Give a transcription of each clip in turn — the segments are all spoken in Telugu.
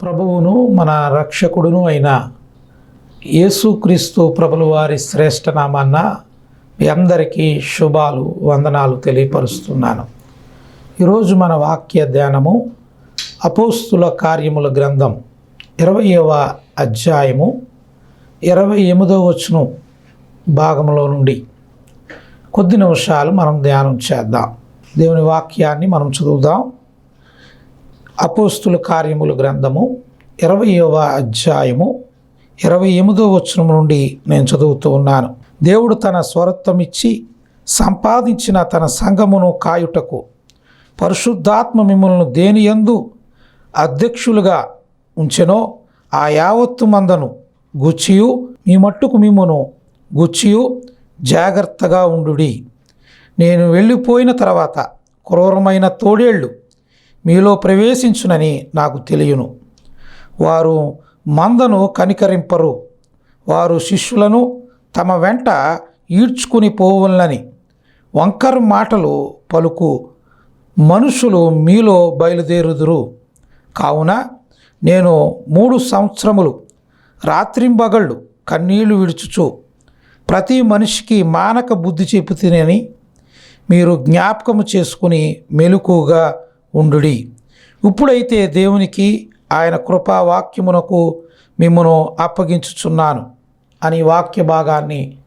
ప్రభువును మన రక్షకుడును అయిన యేసుక్రీస్తు ప్రభుల వారి శ్రేష్ఠ నామాన్న మీ అందరికీ శుభాలు వందనాలు తెలియపరుస్తున్నాను. ఈరోజు మన వాక్య ధ్యానము అపోస్తుల కార్యముల గ్రంథం ఇరవయవ అధ్యాయము ఇరవై ఎనిమిదవ వచనం భాగంలో నుండి కొద్ది నిమిషాలు మనం ధ్యానం చేద్దాం. దేవుని వాక్యాన్ని మనం చదువుదాం. అపోస్తుల కార్యముల గ్రంథము ఇరవయవ అధ్యాయము ఇరవై ఎనిమిదో వచనం నుండి నేను చదువుతూ ఉన్నాను. దేవుడు తన స్వరత్వం ఇచ్చి సంపాదించిన తన సంఘమును కాయుటకు పరిశుద్ధాత్మ మిమ్మల్ని దేని యందు అధ్యక్షులుగా ఉంచెనో ఆ యావత్తు మందను గుచ్చియు మీ మట్టుకు మిమ్మను గుచ్చియు జాగ్రత్తగా ఉండుడి. నేను వెళ్ళిపోయిన తర్వాత క్రూరమైన తోడేళ్ళు మీలో ప్రవేశించునని నాకు తెలియను. వారు మందను కనికరింపరు. వారు శిష్యులను తమ వెంట ఈడ్చుకుని పోవులని వంకర మాటలు పలుకు మనుషులు మీలో బయలుదేరుదురు. కావున నేను మూడు సంవత్సరములు రాత్రింబగళ్ళు కన్నీళ్ళు విడుచుచు ప్రతి మనిషికి మానక బుద్ధి చెబుతునని మీరు జ్ఞాపకము చేసుకుని మెలకుగా ఉండుడి. ఇప్పుడైతే దేవునికి ఆయన కృపావాక్యమునకు మిమ్మను అప్పగించుచున్నాను. అని వాక్య భాగాన్ని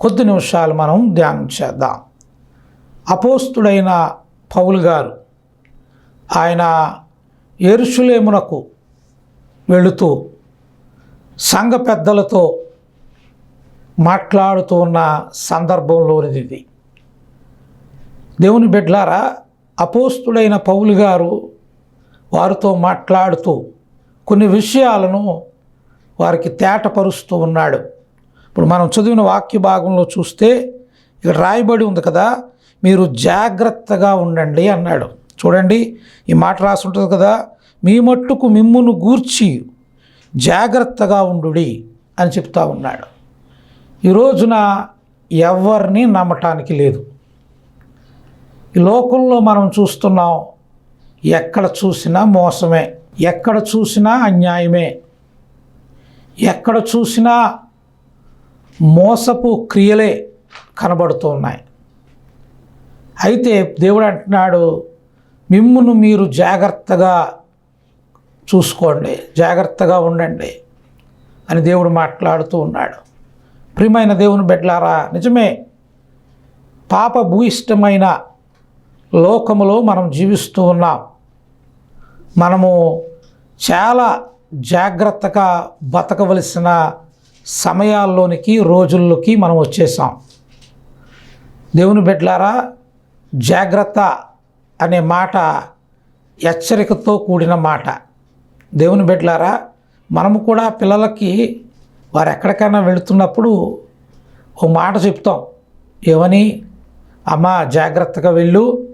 కొద్ది నిమిషాలు మనం ధ్యానం చేద్దాం. అపోస్తుడైన పౌలు గారు ఆయన ఎరుషులేమునకు వెళుతూ సంఘ పెద్దలతో మాట్లాడుతూ ఉన్న సందర్భంలోనిది. ఇది దేవుని బిడ్లారా అపోస్తుడైన పౌలు గారు వారితో మాట్లాడుతూ కొన్ని విషయాలను వారికి తేటపరుస్తూ ఉన్నాడు. ఇప్పుడు మనం చదివిన వాక్య భాగంలో చూస్తే ఇక్కడ రాయబడి ఉంది కదా మీరు జాగ్రత్తగా ఉండండి అన్నాడు. చూడండి ఈ మాట రాసి ఉంటుంది కదా మీ మట్టుకు మిమ్మును గూర్చి జాగ్రత్తగా ఉండుడి అని చెప్తా ఉన్నాడు. ఈ రోజున ఎవరిని నమ్మటానికి లేదు. ఈ లోకంలో మనం చూస్తున్నాం ఎక్కడ చూసినా మోసమే ఎక్కడ చూసినా అన్యాయమే ఎక్కడ చూసినా మోసపు క్రియలే కనబడుతూ ఉన్నాయి అయితే దేవుడు అంటున్నాడు మిమ్మును మీరు జాగ్రత్తగా చూసుకోండి జాగ్రత్తగా ఉండండి అని దేవుడు మాట్లాడుతూ ఉన్నాడు. ప్రియమైన దేవుని బిడ్డలారా నిజమే పాప భూయిష్టమైన లోకములో మనం జీవిస్తూ ఉన్నాం. మనము చాలా జాగ్రత్తగా బతకవలసిన సమయాల్లోనికి రోజుల్లోకి మనం వచ్చేసాం. దేవుని బిడ్డలారా జాగ్రత్త అనే మాట హెచ్చరికతో కూడిన మాట. దేవుని బిడ్డలారా మనము కూడా పిల్లలకి వారు ఎక్కడికైనా వెళుతున్నప్పుడు ఓ మాట చెప్తాం. ఏమని? అమ్మ జాగ్రత్తగా వెళ్ళు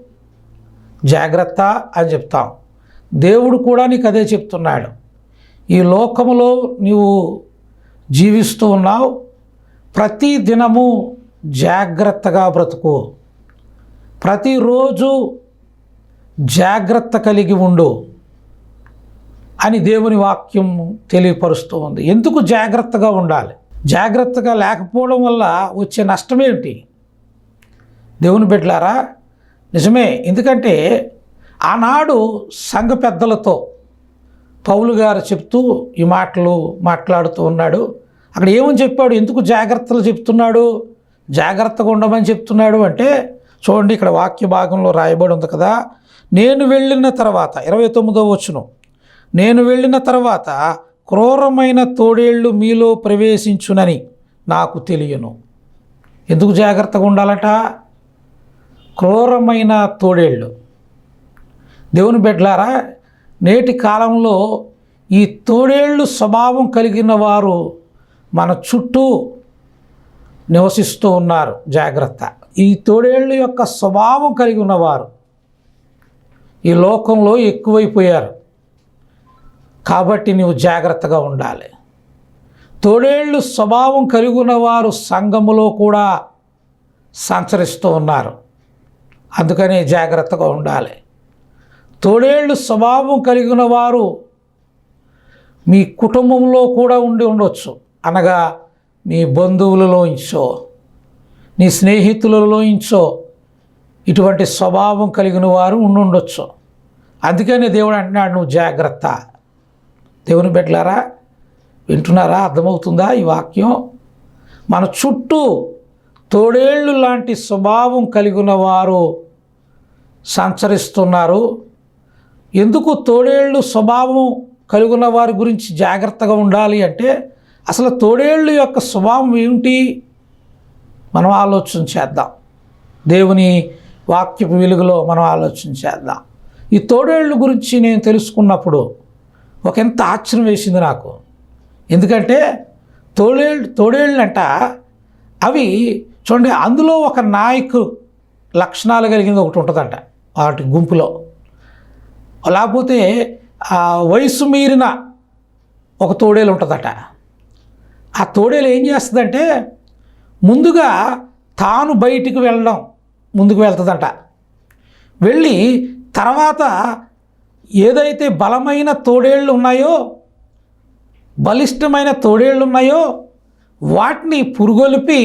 జాగ్రత్త అని చెప్తాం. దేవుడు కూడా నీకు అదే చెప్తున్నాడు. ఈ లోకములో నీవు జీవిస్తూ ఉన్నావు. ప్రతి దినము జాగ్రత్తగా బ్రతుకు. ప్రతిరోజు జాగ్రత్త కలిగి ఉండు అని దేవుని వాక్యం తెలియపరుస్తూ ఉంది. ఎందుకు జాగ్రత్తగా ఉండాలి? జాగ్రత్తగా లేకపోవడం వల్ల వచ్చే నష్టమేమిటి దేవుని బిడ్డలారా నిజమే ఎందుకంటే ఆనాడు సంఘ పెద్దలతో పౌలు గారు చెప్తూ ఈ మాటలు మాట్లాడుతూ ఉన్నాడు. అక్కడ ఏమని చెప్పాడు? ఎందుకు జాగ్రత్తలు చెప్తున్నాడు? జాగ్రత్తగా ఉండమని చెప్తున్నాడు అంటే చూడండి ఇక్కడ వాక్య భాగంలో రాయబడి ఉంది కదా నేను వెళ్ళిన తర్వాత ఇరవై తొమ్మిదో వచ్చును నేను వెళ్ళిన తర్వాత క్రూరమైన తోడేళ్ళు మీలో ప్రవేశించునని నాకు తెలియను. ఎందుకు జాగ్రత్తగా ఉండాలట? క్రూరమైన తోడేళ్ళు. దేవుని బిడ్డలారా నేటి కాలంలో ఈ తోడేళ్ళు స్వభావం కలిగిన వారు మన చుట్టూ నివసిస్తూ ఉన్నారు. జాగ్రత్త. ఈ తోడేళ్ళ యొక్క స్వభావం కలిగి ఉన్నవారు ఈ లోకంలో ఎక్కువైపోయారు. కాబట్టి నువ్వు జాగ్రత్తగా ఉండాలి. తోడేళ్ళు స్వభావం కలిగి ఉన్నవారు సంఘములో కూడా సంచరిస్తూ ఉన్నారు. అందుకనే జాగ్రత్తగా ఉండాలి. తోడేళ్ళు స్వభావం కలిగిన వారు మీ కుటుంబంలో కూడా ఉండి ఉండొచ్చు. అనగా మీ బంధువులలోంచో నీ స్నేహితులలోంచో ఇటువంటి స్వభావం కలిగిన వారు ఉండి ఉండొచ్చు. అందుకనే దేవుడు అంటున్నాడు నువ్వు జాగ్రత్త. దేవుని బిడ్డలారా వింటున్నారా? అర్థమవుతుందా ఈ వాక్యం? మన చుట్టూ తోడేళ్ళు లాంటి స్వభావం కలిగిన వారు సంచరిస్తున్నారు. ఎందుకు తోడేళ్ళు స్వభావం కలుగున్న వారి గురించి జాగ్రత్తగా ఉండాలి అంటే అసలు తోడేళ్ళు యొక్క స్వభావం ఏమిటి? మనం ఆలోచన చేద్దాం. దేవుని వాక్యపు వెలుగులో మనం ఆలోచన చేద్దాం. ఈ తోడేళ్ళు గురించి నేను తెలుసుకున్నప్పుడు ఒక ఎంత ఆశ్చర్యం వేసింది నాకు. ఎందుకంటే తోడేళ్ళు తోడేళ్ళంట అవి చూడండి అందులో ఒక నాయకు లక్షణాలు కలిగింది ఒకటి ఉంటుందంట. వాటి గుంపులో. లేకపోతే ఆ వయసు మీరిన ఒక తోడేలు ఉంటుందట. ఆ తోడేలు ఏం చేస్తుందంటే ముందుగా తాను బయటికి వెళ్ళడం ముందుకు వెళ్తుందంట. వెళ్ళి తర్వాత ఏదైతే బలమైన తోడేళ్ళు ఉన్నాయో బలిష్టమైన తోడేళ్ళు ఉన్నాయో వాటిని పురుగొలిపి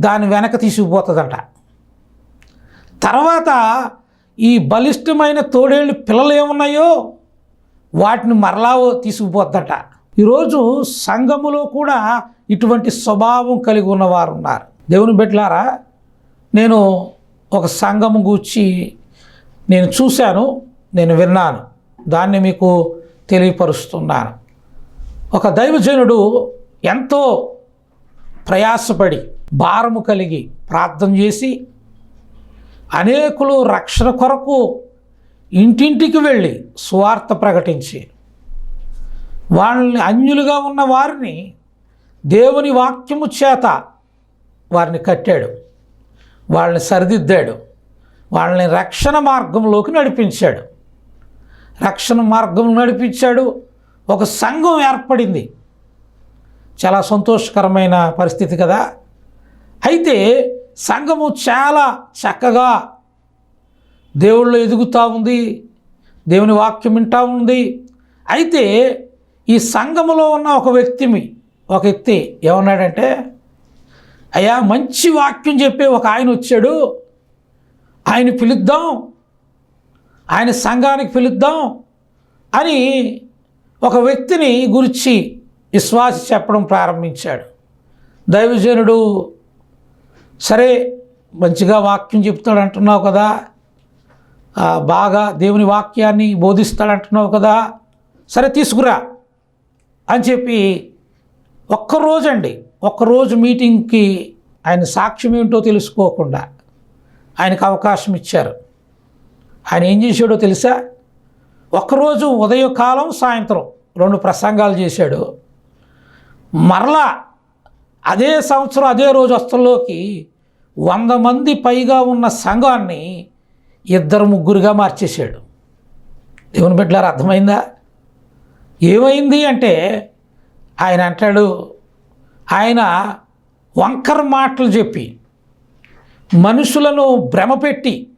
దాని వెనక తీసుకుపోతుందంట. తర్వాత ఈ బలిష్టమైన తోడేళ్ళు పిల్లలు ఏమున్నాయో వాటిని మరలా తీసుకుపోద్దట. ఈరోజు సంఘములో కూడా ఇటువంటి స్వభావం కలిగి ఉన్నవారు ఉన్నారు దేవుని బిడ్డలారా నేను ఒక సంఘము గూర్చి నేను చూశాను నేను విన్నాను దాన్ని మీకు తెలియపరుస్తున్నాను. ఒక దైవజనుడు ఎంతో ప్రయాసపడి భారము కలిగి ప్రార్థన చేసి అనేకులు రక్షణ కొరకు ఇంటింటికి వెళ్ళి సువార్త ప్రకటించి వాళ్ళని అన్యులుగా ఉన్న వారిని దేవుని వాక్యము చేత వారిని కట్టాడు. వాళ్ళని సరిదిద్దాడు. వాళ్ళని రక్షణ మార్గంలోకి నడిపించాడు. రక్షణ మార్గం నడిపించాడు. ఒక సంఘం ఏర్పడింది. చాలా సంతోషకరమైన పరిస్థితి కదా. అయితే సంఘము చాలా చక్కగా దేవుళ్ళు ఎదుగుతూ ఉంది దేవుని వాక్యం వింటూ ఉంది. అయితే ఈ సంఘములో ఉన్న ఒక వ్యక్తిమి ఒక వ్యక్తి ఏమన్నాడంటే అయ్యా మంచి వాక్యం చెప్పే ఒక ఆయన వచ్చాడు. ఆయన పిలుద్దాం. ఆయన సంఘానికి పిలుద్దాం. అని ఒక వ్యక్తిని గురించి విశ్వాసి చెప్పడం ప్రారంభించాడు. దైవజనుడు సరే మంచిగా వాక్యం చెప్తాడు అంటున్నావు కదా బాగా దేవుని వాక్యాన్ని బోధిస్తాడంటున్నావు కదా. సరే తీసుకురా అని చెప్పి ఒక్కరోజు అండి ఒక్కరోజు మీటింగ్కి ఆయన సాక్ష్యం ఏంటో తెలుసుకోకుండా ఆయనకు అవకాశం ఇచ్చారు. ఆయన ఏం చేశాడో తెలుసా? ఒక్కరోజు ఉదయకాలం సాయంత్రం రెండు ప్రసంగాలు చేశాడు. మరలా అదే సంవత్సరం అదే రోజు వస్తుల్లోకి వంద మంది పైగా ఉన్న సంఘాన్ని ఇద్దరు ముగ్గురుగా మార్చేశాడు. దేవుని బిడ్డలారు అర్థమైందా? ఏమైంది అంటే ఆయన అంటాడు ఆయన వంకర మాటలు చెప్పి మనుషులను భ్రమపెట్టి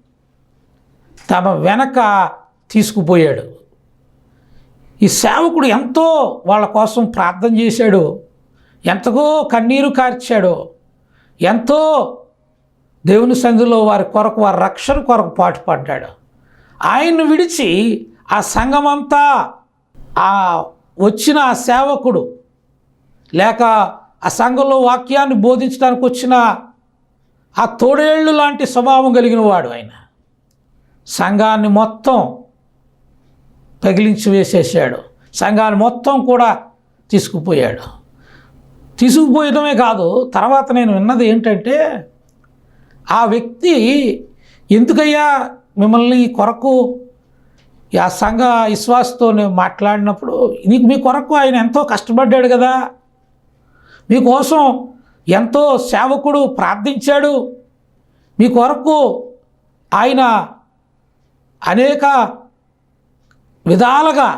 తమ వెనక తీసుకుపోయాడు. ఈ సేవకుడు ఎంతో వాళ్ళ కోసం ప్రార్థన చేశాడు. ఎంతగో కన్నీరు కార్చాడో ఎంతో దేవుని సంధిలో వారి కొరకు వారి రక్షణ కొరకు పాటుపడ్డాడు ఆయన్ను విడిచి ఆ సంఘమంతా ఆ వచ్చిన ఆ సేవకుడు లేక ఆ సంఘంలో వాక్యాన్ని బోధించడానికి వచ్చిన ఆ తోడేళ్ళు లాంటి స్వభావం కలిగిన వాడు ఆయన. సంఘాన్ని మొత్తం పగిలించి వేసేసాడు. సంఘాన్ని మొత్తం కూడా తీసుకుపోయాడు. తీసుకుపోయడమే కాదు తర్వాత నేను విన్నది ఏంటంటే ఆ వ్యక్తి ఎందుకయ్యా మిమ్మల్ని కొరకు ఆ సంఘ విశ్వాసతో నేను మాట్లాడినప్పుడు నీకు మీ కొరకు ఆయన ఎంతో కష్టపడ్డాడు కదా మీకోసం ఎంతో సేవకుడు ప్రార్థించాడు మీ కొరకు ఆయన అనేక విధాలుగా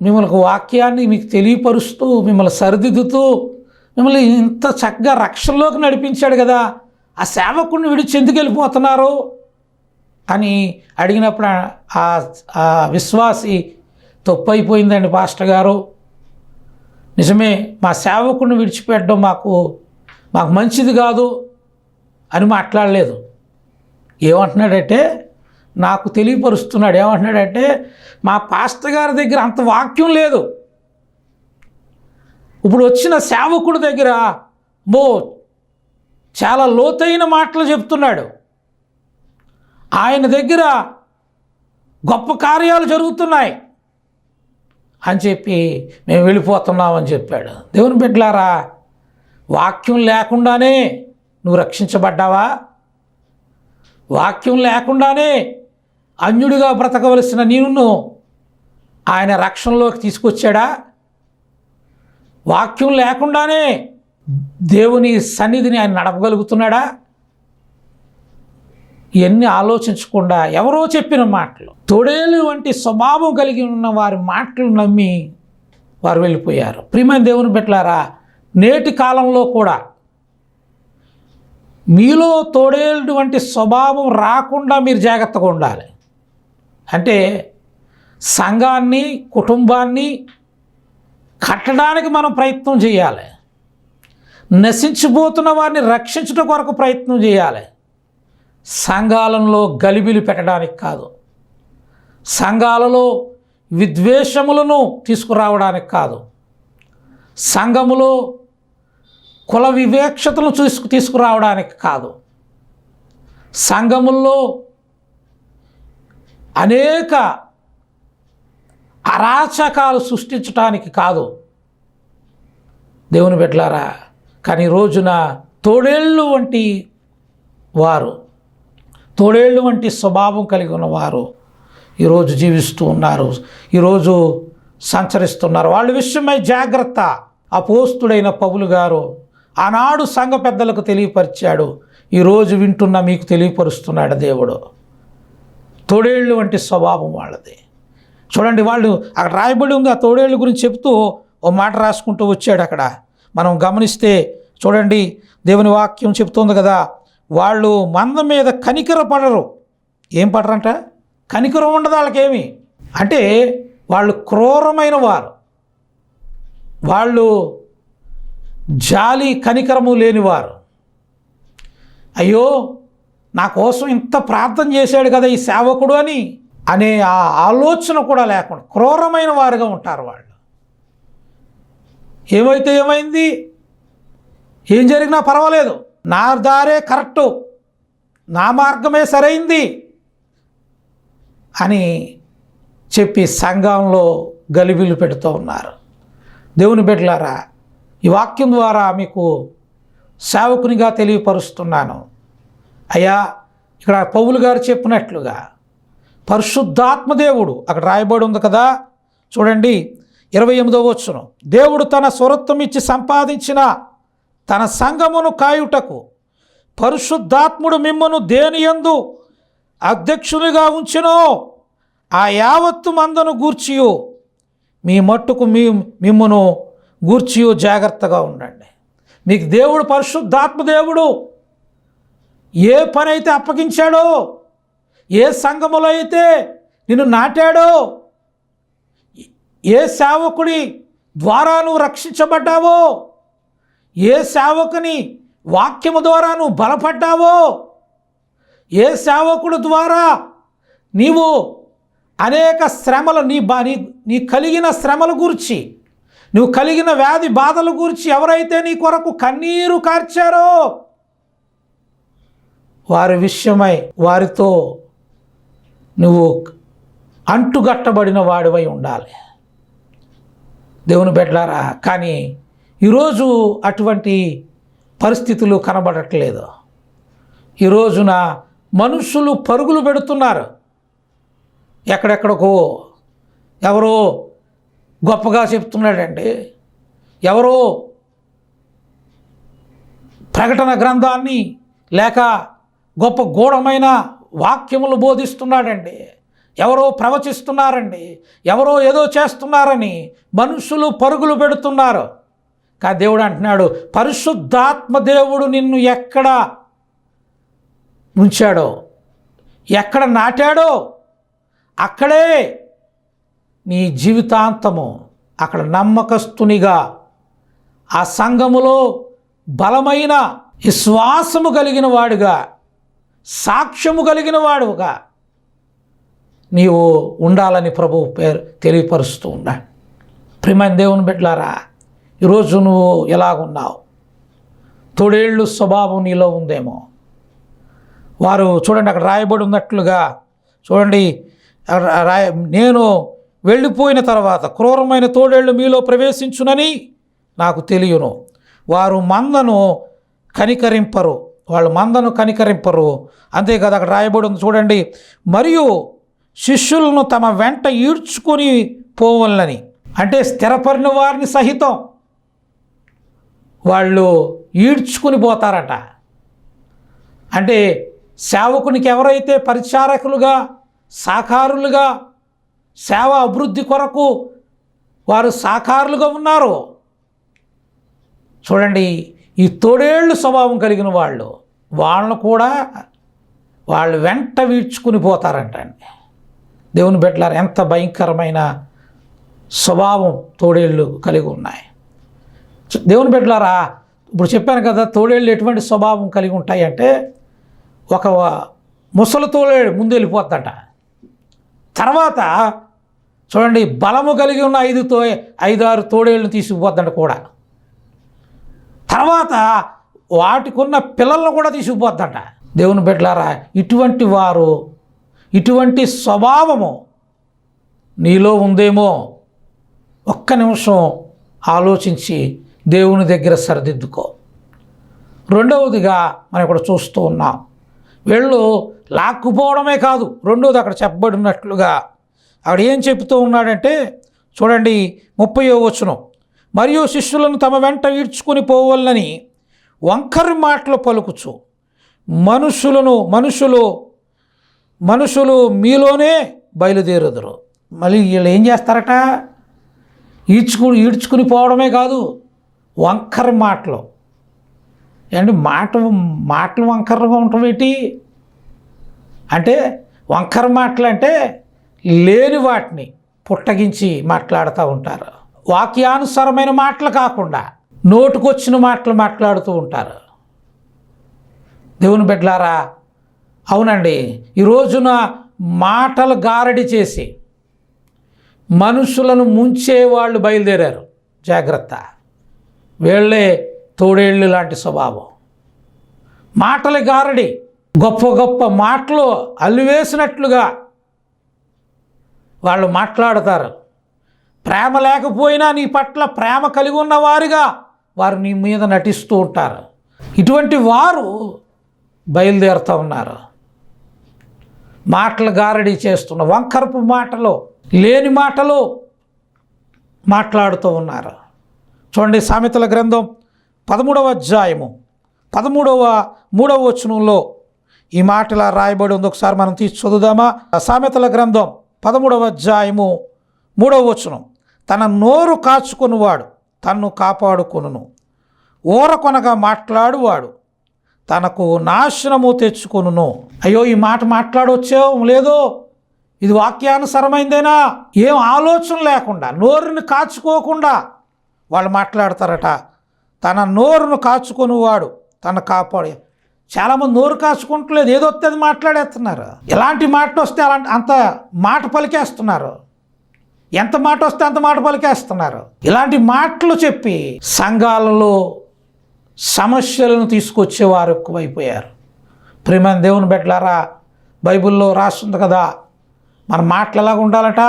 మిమ్మల్ని వాక్యాన్ని మీకు తెలియపరుస్తూ మిమ్మల్ని సరిదిద్దుతూ మిమ్మల్ని ఇంత చక్కగా రక్షణలోకి నడిపించాడు కదా. ఆ సేవకుడిని విడిచి ఎందుకు వెళ్ళిపోతున్నారు? అని అడిగినప్పుడు ఆ ఆ విశ్వాసి తప్పైపోయిందండి పాస్టర్ గారు. నిజమే మా సేవకుడిని విడిచిపెట్టడం మాకు మాకు మంచిది కాదు అని మాట్లాడలేదు. ఏమంటున్నాడంటే నాకు తెలియపరుస్తున్నాడు. ఏమంటున్నాడంటే మా పాస్టర్ గారి దగ్గర అంత వాక్యం లేదు. ఇప్పుడు వచ్చిన సేవకుడి దగ్గర బో చాలా లోతైన మాటలు చెప్తున్నాడు. ఆయన దగ్గర గొప్ప కార్యాలు జరుగుతున్నాయి. అని చెప్పి మేము వెళ్ళిపోతున్నామని చెప్పాడు. దేవుని బిడ్డలారా వాక్యం లేకుండానే నువ్వు రక్షించబడ్డావా? వాక్యం లేకుండానే అన్యుడిగా బ్రతకవలసిన నేను ఆయన రక్షణలోకి తీసుకొచ్చాడా? వాక్యం లేకుండానే దేవుని సన్నిధిని ఆయన నడపగలుగుతున్నాడా? ఇవన్నీ ఆలోచించకుండా ఎవరో చెప్పిన మాటలు తొడేలు వంటి స్వభావం కలిగి ఉన్న వారి మాటలు నమ్మి వారు వెళ్ళిపోయారు. ప్రియమైన దేవుని పెట్టారా నేటి కాలంలో కూడా మీలో తోడేలు వంటి స్వభావం రాకుండా మీరు జాగ్రత్తగా ఉండాలి. అంటే సంఘాన్ని కుటుంబాన్ని కట్టడానికి మనం ప్రయత్నం చేయాలి. నశించిపోతున్న వారిని రక్షించడం కొరకు ప్రయత్నం చేయాలి. సంఘాలలో గలిబిలు పెట్టడానికి కాదు. సంఘాలలో విద్వేషములను తీసుకురావడానికి కాదు. సంఘములో కుల వివేక్షతను చూసుకు తీసుకురావడానికి కాదు. సంఘముల్లో అనేక అరాచకాలు సృష్టించటానికి కాదు. దేవుని బిడ్డలారా కానీ రోజున తోడేళ్ళు వంటి వారు తోడేళ్ళు వంటి స్వభావం కలిగి ఉన్నవారు ఈరోజు జీవిస్తూ ఉన్నారు ఈరోజు సంచరిస్తున్నారు. వాళ్ళ విషయమై జాగ్రత్త. అపోస్తుడైన పౌలు గారు ఆనాడు సంఘ పెద్దలకు తెలియపరిచాడు. ఈరోజు వింటున్న మీకు తెలియపరుస్తున్నాడు దేవుడు. తోడేళ్ళు వంటి స్వభావం వాళ్ళది. చూడండి వాళ్ళు అక్కడ రాయబడి ఉంది ఆ తోడేళ్ళ గురించి చెప్తూ ఓ మాట రాసుకుంటూ వచ్చాడు అక్కడ. మనం గమనిస్తే చూడండి దేవుని వాక్యం చెప్తుంది కదా వాళ్ళు మంద మీద కనికర పడరు. ఏం పడరంట? కనికరం ఉండదు వాళ్ళకేమి. అంటే వాళ్ళు క్రూరమైన వారు. వాళ్ళు జాలి కనికరము లేనివారు అయ్యో నా కోసం ఇంత ప్రార్థన చేశాడు కదా ఈ సేవకుడు అని అనే ఆ ఆలోచన కూడా లేకుండా క్రూరమైన వారుగా ఉంటారు వాళ్ళు. ఏమైతే ఏమైంది? ఏం జరిగినా పర్వాలేదు. నా దారే కరెక్టు. నా మార్గమే సరైంది అని చెప్పి సంఘంలో గలిబిలు పెడుతూ ఉన్నారు. దేవుని బిడ్డలారా ఈ వాక్యం ద్వారా మీకు సేవకునిగా తెలియపరుస్తున్నాను. అయ్యా ఇక్కడ పౌలు గారు చెప్పినట్లుగా పరిశుద్ధాత్మదేవుడు అక్కడ రాయబడి ఉంది కదా. చూడండి ఇరవై ఎనిమిదో వచ్చును దేవుడు తన స్వరత్వం ఇచ్చి సంపాదించిన తన సంఘమును కాయుటకు పరిశుద్ధాత్ముడు మిమ్మను దేని ఎందు అధ్యక్షునిగా ఉంచెనో ఆ యావత్తు మందను గూర్చియు. మీ మట్టుకు మీ మిమ్మను గూర్చియు జాగ్రత్తగా ఉండండి. మీకు దేవుడు పరిశుద్ధాత్మ దేవుడు. ఏ పని అయితే అప్పగించాడో ఏ సంఘములో అయితే నిన్ను నాటాడో ఏ సేవకుడి ద్వారా నువ్వు రక్షించబడ్డావో ఏ సేవకుని వాక్యము ద్వారా నువ్వు బలపడ్డావో ఏ సేవకుడు ద్వారా నీవు అనేక శ్రమలు నీ బా నీ నీ కలిగిన శ్రమల గురించి నువ్వు కలిగిన వ్యాధి బాధల గురించి ఎవరైతే నీ కొరకు కన్నీరు కార్చారో వారి విషయమై వారితో నువ్వు అంటుగట్టబడిన వాడివై ఉండాలి. దేవుని పెట్టారా కానీ ఈరోజు అటువంటి పరిస్థితులు కనబడట్లేదు. ఈ రోజున మనుషులు పరుగులు పెడుతున్నారు. ఎక్కడెక్కడికో ఎవరో గొప్పగా చెప్తున్నాడండి. ఎవరో ప్రకటన గ్రంథాన్ని లేక గొప్ప గూఢమైన వాక్యములు బోధిస్తున్నాడండి. ఎవరో ప్రవచిస్తున్నారండి. ఎవరో ఏదో చేస్తున్నారని మనుషులు పరుగులు పెడుతున్నారు. కా దేవుడు అంటున్నాడు పరిశుద్ధాత్మ దేవుడు నిన్ను ఎక్కడ ఉంచాడో? ఎక్కడ నాటాడో? అక్కడే నీ జీవితాంతము అక్కడ నమ్మకస్తునిగా ఆ సంఘములో బలమైన విశ్వాసము కలిగిన వాడుగా సాక్ష్యము కలిగిన వాడుగా నీవు ఉండాలని ప్రభు పేరు తెలియపరుస్తూ ఉన్నా ప్రిమైన దేవుని బిడ్డలారా ఈరోజు నువ్వు ఎలాగున్నావు? తొడేళ్ళు స్వభావం నీలో ఉందేమో? వారు చూడండి అక్కడ రాయబడి ఉన్నట్లుగా చూడండి రాయ నేను వెళ్ళిపోయిన తర్వాత క్రూరమైన తోడేళ్ళు మీలో ప్రవేశించునని నాకు తెలియను. వారు మందను కనికరింపరు. వాళ్ళు మందను కనికరింపరు. అంతేకాదు అక్కడ రాయబడి ఉంది చూడండి. మరియు శిష్యులను తమ వెంట ఈడ్చుకొని పోవాలని అంటే స్థిరపడిన వారిని సహితం వాళ్ళు ఈడ్చుకుని పోతారట. అంటే సేవకునికి ఎవరైతే పరిచారకులుగా సాకారులుగా సేవ అభివృద్ధి కొరకు వారు సాకారులుగా ఉన్నారో చూడండి ఈ తోడేళ్ళు స్వభావం కలిగిన వాళ్ళు. వాళ్ళను కూడా వాళ్ళు వెంట వీడ్చుకుని పోతారంటండి దేవుని బిడ్డలారు ఎంత భయంకరమైన స్వభావం తోడేళ్ళు కలిగి ఉన్నాయి. దేవుని బిడ్డలారా ఇప్పుడు చెప్పాను కదా తోడేళ్ళు ఎటువంటి స్వభావం కలిగి ఉంటాయి అంటే ఒక ముసలి తోడేడు ముందు వెళ్ళిపోద్దట. తర్వాత చూడండి బలము కలిగి ఉన్న ఐదు తో ఐదు ఆరు తోడేళ్ళని తీసుకుపోద్దంట కూడా. తర్వాత వాటికున్న పిల్లలను కూడా తీసుకుపోద్దంట. దేవుని బిడ్డలారా ఇటువంటి వారు ఇటువంటి స్వభావము నీలో ఉందేమో? ఒక్క నిమిషం ఆలోచించి దేవుని దగ్గర సరిదిద్దుకో. రెండవదిగా మనం ఇక్కడ చూస్తూ ఉన్నాం. వీళ్ళు లాక్కుపోవడమే కాదు రెండోది అక్కడ చెప్పబడినట్లుగా అక్కడ ఏం చెప్తూ ఉన్నాడంటే చూడండి ముప్పయో వచనం. మరియు శిష్యులను తమ వెంట ఈడ్చుకుని పోవాలని వంకరి మాటలు పలుకుచు. మనుషులను మనుషులు మనుషులు మీలోనే బయలుదేరుదురు. మళ్ళీ వీళ్ళు ఏం చేస్తారట? ఈడ్చుకుని ఈడ్చుకుని పోవడమే కాదు వంకర మాటలు. ఏంటి మాట మాటలు వంకరగా ఉండటం ఏంటి? అంటే వంకర మాటలు అంటే లేని వాటిని పుట్టగించి మాట్లాడుతూ ఉంటారు. వాక్యానుసారమైన మాటలు కాకుండా నోటుకొచ్చిన మాటలు మాట్లాడుతూ ఉంటారు. దేవుని బిడ్డలారా అవునండి ఈ రోజున మాటలు గారడి చేసి మనుషులను ముంచే వాళ్ళు బయలుదేరారు. జాగ్రత్త. వీళ్ళే తోడేళ్ళు లాంటి స్వభావం. మాటల గారడి గొప్ప గొప్ప మాటలు అల్లివేసినట్లుగా వాళ్ళు మాట్లాడతారు. ప్రేమ లేకపోయినా నీ పట్ల ప్రేమ కలిగి ఉన్నవారుగా వారు నీ మీద నటిస్తూ ఉంటారు. ఇటువంటి వారు బయలుదేరుతూ ఉన్నారు. మాటలు గారడీ చేస్తున్న వంకరపు మాటలు లేని మాటలు మాట్లాడుతూ ఉన్నారు. చూడండి సామెతల గ్రంథం పదమూడవ అధ్యాయము పదమూడవ మూడవ వచనంలో ఈ మాటలా రాయబడి ఉంది. ఒకసారి మనం తీసి చదువుదామా? సామెతల గ్రంథం పదమూడవ అధ్యాయము మూడవ వచనం. తన నోరు కాచుకొనువాడు తన్ను కాపాడుకొనును. ఊరకొనగా మాట్లాడువాడు. తనకు నాశనము తెచ్చుకొనును. అయ్యో ఈ మాట మాట్లాడొచ్చో లేదో? ఇది వాక్యానుసరమైందేనా? ఏం ఆలోచన లేకుండా నోరుని కాచుకోకుండా వాళ్ళు మాట్లాడతారట. తన నోరును కాచుకొనివాడు తన కాపాడు. చాలామంది నోరు కాచుకుంటలేదు ఏదో వస్తుంది అది మాట్లాడేస్తున్నారు. ఎలాంటి మాటలు వస్తే అలాంటి అంత మాట పలికేస్తున్నారు. ఎంత మాట వస్తే అంత మాట పలికేస్తున్నారు. ఇలాంటి మాటలు చెప్పి సంఘాలలో సమస్యలను తీసుకొచ్చేవారు ఎక్కువైపోయారు. ప్రేమ దేవుని బిడ్డలారా బైబిల్లో రాస్తుంది కదా మన మాటలు ఎలాగ ఉండాలట?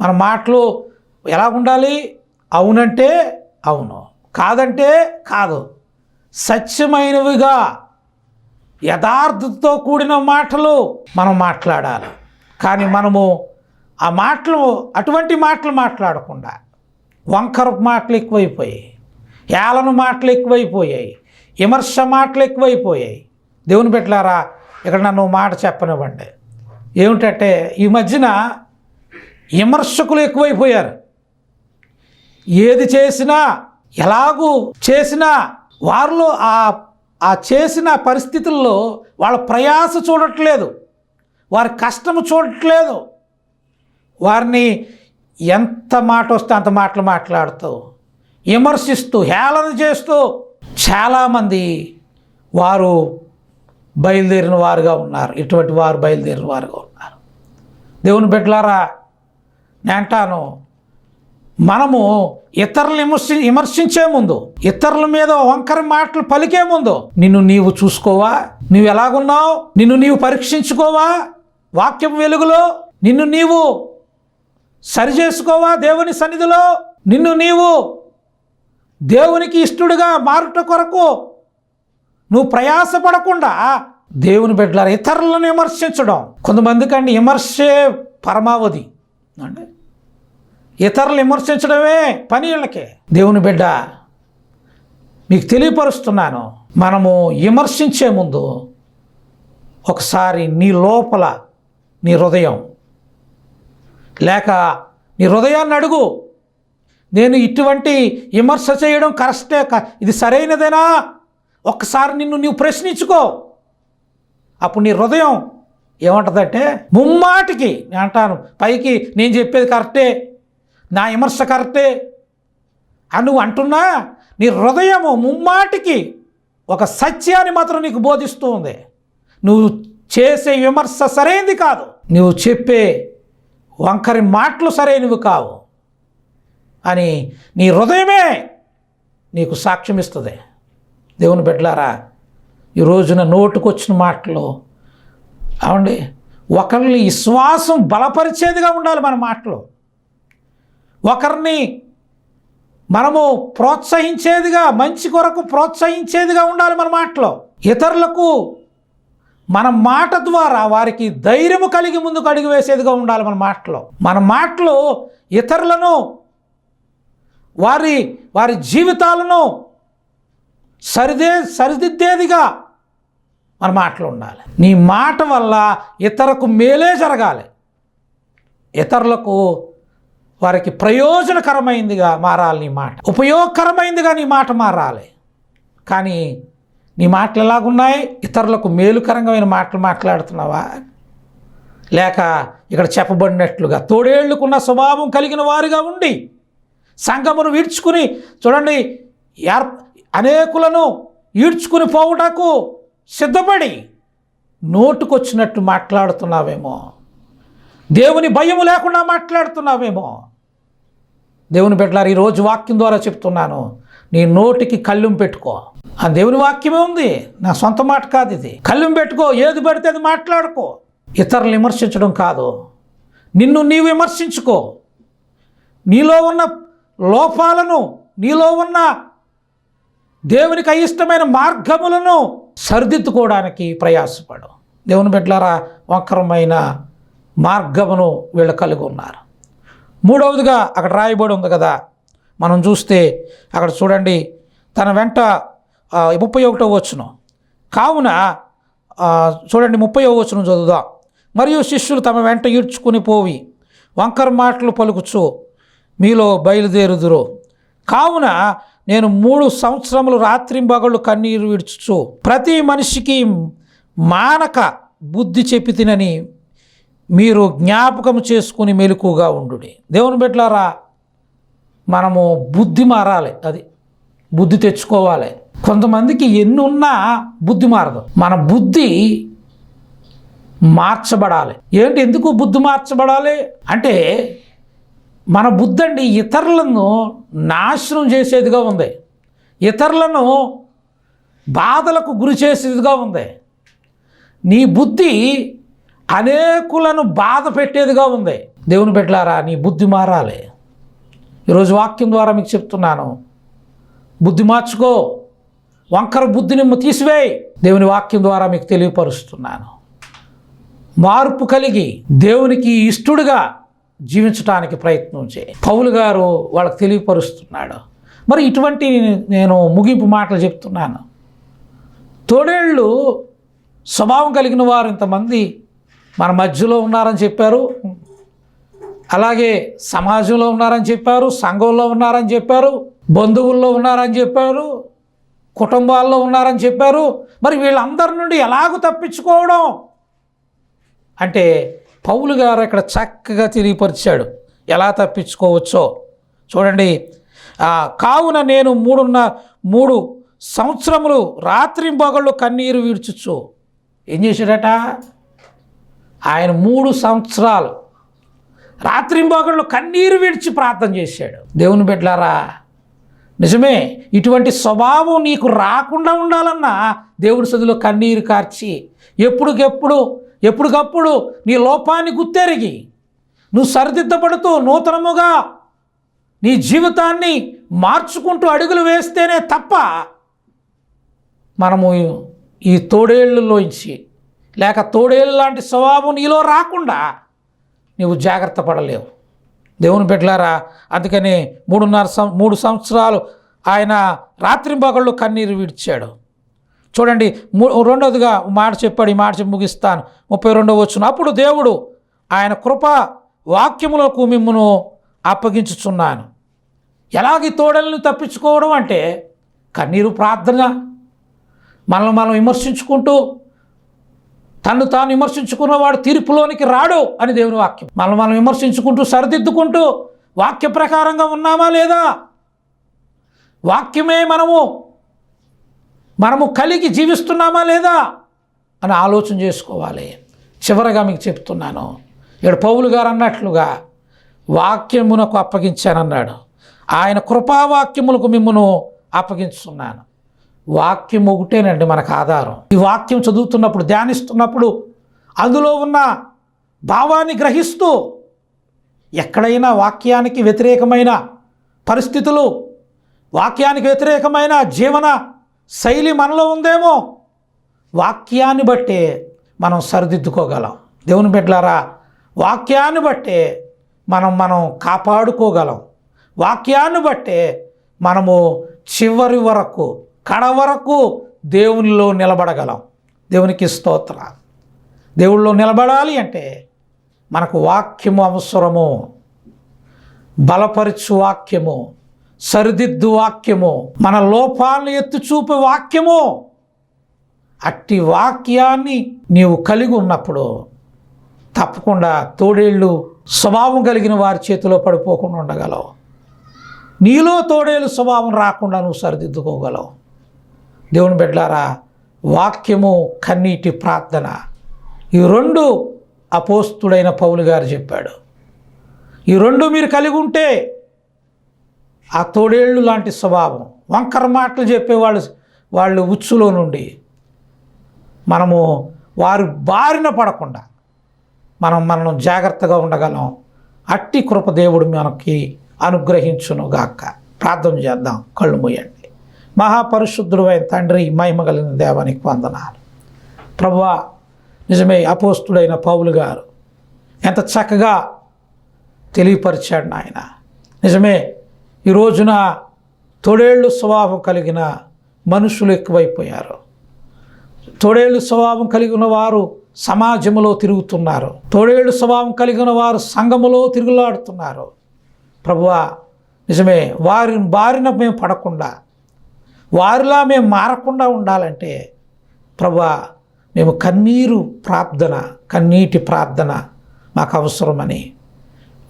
మన మాటలు ఎలా ఉండాలి? అవునంటే అవును కాదంటే కాదు. సత్యమైనవిగా యథార్థతతో కూడిన మాటలు మనం మాట్లాడాలి. కానీ మనము ఆ మాటలు అటువంటి మాటలు మాట్లాడకుండా వంకర మాటలు ఎక్కువైపోయాయి. ఏలను మాటలు ఎక్కువైపోయాయి. విమర్శ మాటలు ఎక్కువైపోయాయి. దేవుని పెట్టలారా ఇక్కడ నన్ను మాట చెప్పనివ్వండి. ఏమిటంటే ఈ మధ్యన విమర్శకులు ఎక్కువైపోయారు. ఏది చేసినా ఎలాగూ చేసినా వారిలో ఆ ఆ చేసిన పరిస్థితుల్లో వాళ్ళ ప్రయాస చూడట్లేదు. వారి కష్టము చూడట్లేదు. వారిని ఎంత మాట వస్తే అంత మాటలు మాట్లాడుతూ విమర్శిస్తూ హేళన చేస్తూ చాలామంది వారు బయలుదేరిన వారుగా ఉన్నారు. ఇటువంటి వారు బయలుదేరిన వారుగా ఉన్నారు. దేవుని బిడ్డలారా నేను అంటాను మనము ఇతరులను విమర్శి విమర్శించే ముందు ఇతరుల మీద వంకర మాటలు పలికే ముందు నిన్ను నీవు చూసుకోవా? నువ్వు ఎలాగున్నావు? నిన్ను నీవు పరీక్షించుకోవా? వాక్యం వెలుగులో నిన్ను నీవు సరిచేసుకోవా దేవుని సన్నిధిలో? నిన్ను నీవు దేవునికి ఇష్టడుగా మారుట కొరకు నువ్వు ప్రయాసపడకుండా దేవుని బిడ్డలారా ఇతరులను విమర్శించడం. కొంతమందికి అండి విమర్శే పరమావధి. అంటే ఇతరులు విమర్శించడమే పని వీళ్ళకే. దేవుని బిడ్డ మీకు తెలియపరుస్తున్నాను మనము విమర్శించే ముందు ఒకసారి నీ లోపల నీ హృదయం లేక నీ హృదయాన్ని అడుగు. నేను ఇటువంటి విమర్శ చేయడం కరెక్టే క- ఇది సరైనదేనా? ఒక్కసారి నిన్ను నీవు ప్రశ్నించుకో. అప్పుడు నీ హృదయం ఏమంటుందంటే ముమ్మాటికి నేను అంటాను పైకి నేను చెప్పేది కరెక్టే నా విమర్శ కరెక్టే. అని నువ్వు అంటున్నా నీ హృదయము ముమ్మాటికి ఒక సత్యాన్ని మాత్రం నీకు బోధిస్తూ ఉంది. నువ్వు చేసే విమర్శ సరైనది కాదు. నువ్వు చెప్పే వంకరి మాటలు సరైనవి కావు. అని నీ హృదయమే నీకు సాక్ష్యం ఇస్తుంది. దేవుని బిడ్డలారా ఈ రోజున నోటుకొచ్చిన మాటలు అవండి ఒకరిని విశ్వాసం బలపరిచేదిగా ఉండాలి మన మాటలు. ఒకరిని మనము ప్రోత్సహించేదిగా మంచి కొరకు ప్రోత్సహించేదిగా ఉండాలి మన మాటలో. ఇతరులకు మన మాట ద్వారా వారికి ధైర్యము కలిగి ముందుకు అడుగు వేసేదిగా ఉండాలి మన మాటలో. మన మాటలు ఇతరులను వారి వారి జీవితాలను సరిదే సరిదిద్దేదిగా మన మాటలు ఉండాలి. నీ మాట వల్ల ఇతరులకు మేలే జరగాలి. ఇతరులకు వారికి ప్రయోజనకరమైందిగా మారాలి నీ మాట. ఉపయోగకరమైందిగా నీ మాట మారాలి. కానీ నీ మాటలు ఎలాగున్నాయి? ఇతరులకు మేలుకరంగమైన మాటలు మాట్లాడుతున్నావా? లేక ఇక్కడ చెప్పబడినట్లుగా తోడేళ్ళుకున్న స్వభావం కలిగిన వారుగా ఉండి సంఘమును వీడ్చుకుని చూడండి ఏర్ అనేకులను ఈడ్చుకుని పోవుటకు సిద్ధపడి నోటుకొచ్చినట్టు మాట్లాడుతున్నావేమో. దేవుని భయము లేకుండా మాట్లాడుతున్నావేమో. దేవుని బిడ్డలారు ఈరోజు వాక్యం ద్వారా చెప్తున్నాను. నీ నోటికి కళ్ళుం పెట్టుకో. ఆ దేవుని వాక్యమే ఉంది. నా సొంత మాట కాదు ఇది. కళ్ళుం పెట్టుకో. ఏది పడితే అది మాట్లాడుకో. ఇతరులు విమర్శించడం కాదు. నిన్ను నీవు విమర్శించుకో. నీలో ఉన్న లోపాలను నీలో ఉన్న దేవునికి అయిష్టమైన మార్గములను సరిదిద్దుకోవడానికి ప్రయాసపడు. దేవుని బిడ్డలారా వక్రమైన మార్గమును వీళ్ళు కలిగి ఉన్నారు మూడవదిగా అక్కడ రాయబడి ఉంది కదా మనం చూస్తే అక్కడ చూడండి తన వెంట ముప్పై ఒకటో వచ్చును కావున చూడండి ముప్పై వచ్చును చదువుదాం. మరియు శిష్యులు తమ వెంట ఈడ్చుకుని పోవి వంకర మాటలు పలుకుచు మీలో బయలుదేరుదురు. కావున నేను మూడు సంవత్సరములు రాత్రింబగళ్ళు కన్నీరు విడుచుచు ప్రతి మనిషికి మానక బుద్ధి చెప్పి తినని మీరు జ్ఞాపకం చేసుకుని మెలకుగా ఉండు దేవుని బిడ్డలారా మనము బుద్ధి మారాలి అది బుద్ధి తెచ్చుకోవాలి. కొంతమందికి ఎన్ని ఉన్నా బుద్ధి మారదు. మన బుద్ధి మార్చబడాలి. ఏంటి ఎందుకు బుద్ధి మార్చబడాలి? అంటే మన బుద్ధి అండి ఇతరులను నాశనం చేసేదిగా ఉంది. ఇతరులను బాధలకు గురి చేసేదిగా ఉంది. నీ బుద్ధి అనేకులను బాధ పెట్టేదిగా ఉంది. దేవుని పెట్టలారా నీ బుద్ధి మారాలి. ఈరోజు వాక్యం ద్వారా మీకు చెప్తున్నాను. బుద్ధి మార్చుకో. వంకర బుద్ధిని తీసివేయి. దేవుని వాక్యం ద్వారా మీకు తెలియపరుస్తున్నాను. మార్పు కలిగి దేవునికి ఇష్టడుగా జీవించడానికి ప్రయత్నం చేయి. పౌలు గారు వాళ్ళకి తెలియపరుస్తున్నాడు. మరి ఇటువంటి నేను ముగింపు మాటలు చెప్తున్నాను. తోడేళ్ళు స్వభావం కలిగిన వారు ఇంతమంది మన మధ్యలో ఉన్నారని చెప్పారు. అలాగే సమాజంలో ఉన్నారని చెప్పారు సంఘంలో ఉన్నారని చెప్పారు బంధువుల్లో ఉన్నారని చెప్పారు కుటుంబాల్లో ఉన్నారని చెప్పారు. మరి వీళ్ళందరి నుండి ఎలాగూ తప్పించుకోవడం? అంటే పౌలు గారు ఇక్కడ చక్కగా తెలియపరిచాడు. ఎలా తప్పించుకోవచ్చో చూడండి. కావున నేను మూడున్న మూడు సంవత్సరములు రాత్రి పగళ్ళు కన్నీరు విడుచుచు. ఏం చేశాడట? ఆయన మూడు సంవత్సరాలు రాత్రింబోగళ్ళు కన్నీరు విడిచి ప్రార్థన చేశాడు. దేవుని బిడ్డలారా నిజమే ఇటువంటి స్వభావం నీకు రాకుండా ఉండాలన్నా దేవుడి సదిలో కన్నీరు కార్చి ఎప్పుడుకెప్పుడు ఎప్పటికప్పుడు నీ లోపాన్ని గుర్తెరిగి నువ్వు సరిదిద్దపడుతూ నూతనముగా నీ జీవితాన్ని మార్చుకుంటూ అడుగులు వేస్తేనే తప్ప మనము ఈ తోడేళ్ళలోంచి లేక తోడేళ్ళు లాంటి స్వభావం నీలో రాకుండా నీవు జాగ్రత్త పడలేవు. దేవుని బిడ్డలారా అందుకని మూడున్నర సం మూడు సంవత్సరాలు ఆయన రాత్రింబగళ్ళు కన్నీరు విడిచాడు. చూడండి మూ రెండవదిగా మాట చెప్పాడు ఈ మాట చెప్పి ముగిస్తాను. ముప్పై రెండవ వచ్చిన అప్పుడు దేవుడు ఆయన కృప వాక్యములకు మిమ్మును అప్పగించుచున్నాను. ఎలాగ తోడల్ని తోడలను తప్పించుకోవడం అంటే కన్నీరు ప్రార్థన. మనల్ని మనం విమర్శించుకుంటూ తను తాను విమర్శించుకున్నవాడు తీర్పులోనికి రాడు అని దేవుని వాక్యం. మనం మనం విమర్శించుకుంటూ సరిదిద్దుకుంటూ వాక్య ప్రకారంగా ఉన్నామా లేదా? వాక్యమే మనము మనము కలిగి జీవిస్తున్నామా లేదా అని ఆలోచన చేసుకోవాలి. చివరగా మీకు చెప్తున్నాను. ఇక్కడ పౌలు గారు అన్నట్లుగా వాక్యమునకు అప్పగించానన్నాడు. ఆయన కృపావాక్యములకు మిమ్మను అప్పగించుతున్నాను వాక్యం ఒకటేనండి మనకు ఆధారం. ఈ వాక్యం చదువుతున్నప్పుడు ధ్యానిస్తున్నప్పుడు అందులో ఉన్న భావాన్ని గ్రహిస్తూ ఎక్కడైనా వాక్యానికి వ్యతిరేకమైన పరిస్థితులు వాక్యానికి వ్యతిరేకమైన జీవన శైలి మనలో ఉందేమో వాక్యాన్ని బట్టే మనం సరిదిద్దుకోగలం. దేవుని బిడ్డలారా వాక్యాన్ని బట్టే మనం మనం కాపాడుకోగలం. వాక్యాన్ని బట్టే మనము చివరి వరకు కడ వరకు దేవునిలో నిలబడగలం. దేవునికి స్తోత్ర దేవుళ్ళో నిలబడాలి అంటే మనకు వాక్యము అవసరము. బలపరచు వాక్యము. సరిదిద్దు వాక్యము. మన లోపాలను ఎత్తి చూపే వాక్యము. అట్టి వాక్యాన్ని నీవు కలిగి ఉన్నప్పుడు తప్పకుండా తోడేళ్ళు స్వభావం కలిగిన వారి చేతిలో పడిపోకుండా ఉండగలవు. నీలో తోడేళ్ళు స్వభావం రాకుండా నువ్వు సరిదిద్దుకోగలవు. దేవుని బిడ్డలారా వాక్యము కన్నీటి ప్రార్థన. ఈ రెండు అపోస్తుడైన పౌలు గారు చెప్పాడు. ఈ రెండు మీరు కలిగి ఉంటే ఆ తోడేళ్ళు లాంటి స్వభావం వంకర మాటలు చెప్పేవాళ్ళు వాళ్ళు ఉచ్చులో నుండి. మనము వారి బారిన పడకుండా మనం మనం జాగ్రత్తగా ఉండగలం. అట్టి కృప దేవుడు మనకి అనుగ్రహించును గాక ప్రార్థన చేద్దాం. కళ్ళు మూయండి. మహాపరిశుద్ధుడు అయిన తండ్రి మహిమ కలిగిన దేవానికి వందనాలు. ప్రభువా నిజమే అపోస్తుడైన పౌలు గారు ఎంత చక్కగా తెలియపరిచాడు నాయన. నిజమే ఈ రోజున తొడేళ్ళు స్వభావం కలిగిన మనుషులు ఎక్కువైపోయారు. తోడేళ్ళు స్వభావం కలిగిన వారు సమాజంలో తిరుగుతున్నారు. తోడేళ్ళు స్వభావం కలిగిన వారు సంఘములో తిరుగులాడుతున్నారు. ప్రభువా నిజమే వారిని బారిన మేము పడకుండా వారిలా మేము మారకుండా ఉండాలంటే ప్రభా మేము కన్నీరు ప్రార్థన కన్నీటి ప్రార్థన మాకు అవసరమని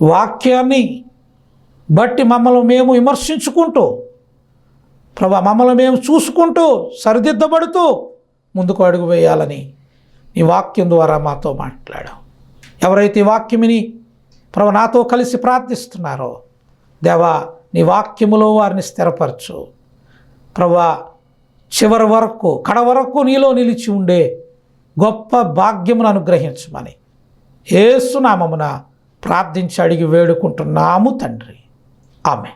వాక్యాన్ని బట్టి మమ్మల్ని మేము విమర్శించుకుంటూ ప్రభా మమ్మల్ని మేము చూసుకుంటూ సరిదిద్దబడుతూ ముందుకు అడుగు వేయాలని నీ వాక్యం ద్వారా మాతో మాట్లాడాం. ఎవరైతే వాక్యమిని ప్రభు నాతో కలిసి ప్రార్థిస్తున్నారో దేవా నీ వాక్యములో వారిని స్థిరపరచు. ప్రభా చివరి వరకు కడ వరకు నీలో నిలిచి ఉండే గొప్ప భాగ్యమును అనుగ్రహించమని ఏసునామమున ప్రార్థించి అడిగి వేడుకుంటున్నాము తండ్రి. ఆమె